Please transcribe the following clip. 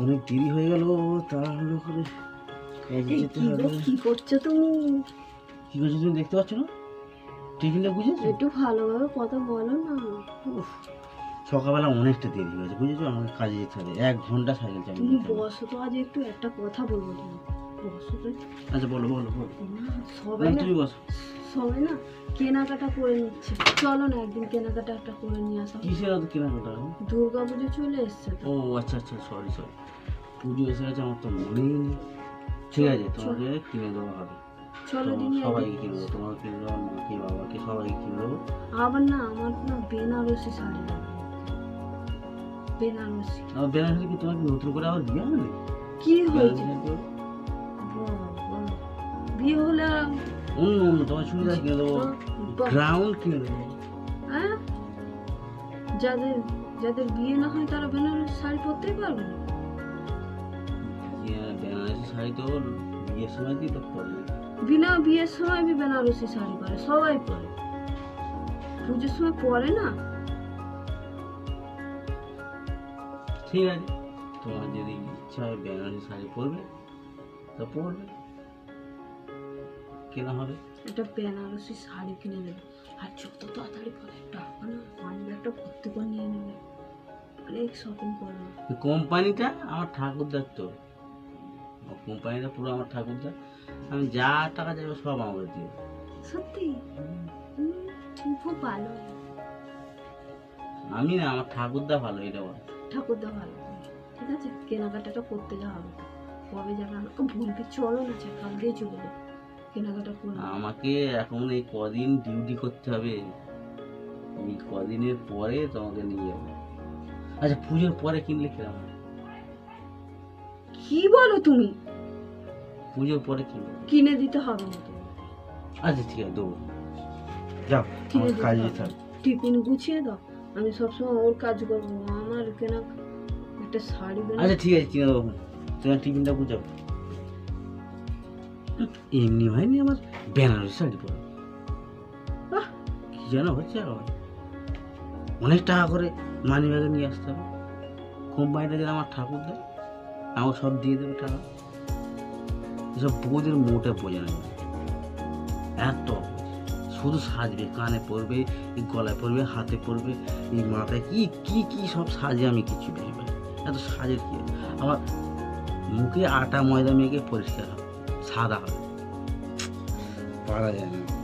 অনেক দেরি হয়ে গেল তাড়াহুড়ো করে কাজে যেতে হবে। কি করছ তুমি? কি করছ তুমি দেখতে পাচ্ছ না? টিফিনটা বুঝেছ? একটু ভালোভাবে কথা বলো না। সকালবেলা অনেকটা দেরি হয়েছে বুঝেছ? আমাকে কাজে যেতে হবে এক ঘণ্টা সাইকেল চালিয়ে তুমি। বসো তো আজ একটু একটা কথা বলব তুমি বসো তো আচ্ছা বলো বলো বলো। সবাই তুমি বসো। সবাই না কেনাকাটা করে নিচ্ছে। চলো না একদিন কেনাকাটা একটা করে নিয়ে আসা কিসের অত কেনাকাটা? দুর্গা পুজো চলে এসছে তো। ও আচ্ছা আচ্ছা সরি সরি পুজো এসে গেছে আমার তো মনেই নেই। ঠিক আছে তোমাকে কিনে দেওয়া হবে। চলো দিদি সবাইকে কিনে দেবো তোমাকে কিনে দেবো মাকে বাবাকে সবাইকে কিনে দেবো। আবার না আমার না বেনারসি শাড়ি বেনারসি। আমার বেনারসি কি তোমাকে নতুন করে আবার বিয়ে হবে? কি হয়েছে? বিয়ে হলে অন্য অন্য তোমার চুড়িদার কিনে দেবো গ্রাউন্ড কিনে দেবো হ্যাঁ যাদের যাদের বিয়ে না হয় তারা বেনারসি শাড়ি পরতেই পারবে না বেনারসি শাড়ি তো বিয়ের সময় তো পরে বিনা বিয়ের সময় বি বেনারসি শাড়ি পরে সবাই পরে পুজোর সময় পরে না ঠিক আছে তোমার যদি ইচ্ছা হয় বেনারসি শাড়ি পরবে তা পরবে কেনা হবে? একটা বেনারসি শাড়ি কিনে দেবে আর যত তাড়াতাড়ি পরে টাকা না মানি ব্যাগটা ভর্তি করে নিয়ে নেবে। অনেক শপিং করবে কোম্পানিটা আমার ঠাকুরদার তো। কোম্পানিটা পুরো আমার ঠাকুরদার। আমি যা টাকা যাবে সব আমাকে দিয়ে সত্যি? খুব ভালো। আমি না আমার ঠাকুরদা ভালো এটা বল। ঠাকুরদা ভালো। ঠিক আছে কেনাকাটাটা করতে যাওয়া হবে। কবে যাবে আমাকে ভুলবে চলো না কালকেই চলে যাবে। কেনাকাটা আমাকে এখন এই কদিন ডিউটি করতে হবে। এই কদিনের পরে তোমাকে নিয়ে যাব। আচ্ছা পুজোর পরে কিনলে কীরকম? হয়? কি বলো তুমি? পুজোর পরে কিনবে। কিনে দিতে হবে না আচ্ছা ঠিক আছে দেবো। যাও কিনে দিতে হবে। টিফিন গুছিয়ে দাও। আমি সবসময় ওর কাজ করব। আমার কেনা একটা শাড়ি আচ্ছা ঠিক আছে কিনে দেবো। তোমার টিফিনটা বুঝাবো এমনি হয়নি আমার, বেনারসি শাড়ি পরে। বাহ! কি যেন হচ্ছে এখন অনেক টাকা করে মানি ব্যাগে নিয়ে আসতে হবে। কোম্পানিটা যেন আমার ঠাকুর দেয় আমাকে সব দিয়ে দেবে টাকা। এসব বউদের মোটে বোঝে না। এত শুধু সাজবে, কানে পরবে গলায় পরবে, হাতে পরবে, এই মাথায় কি কি কি সব সাজে আমি কিছু পাই এত সাজের কি আমার মুখে আটা ময়দা মেখে পরিষ্কার হবে। সাদা হবে পারা যায় না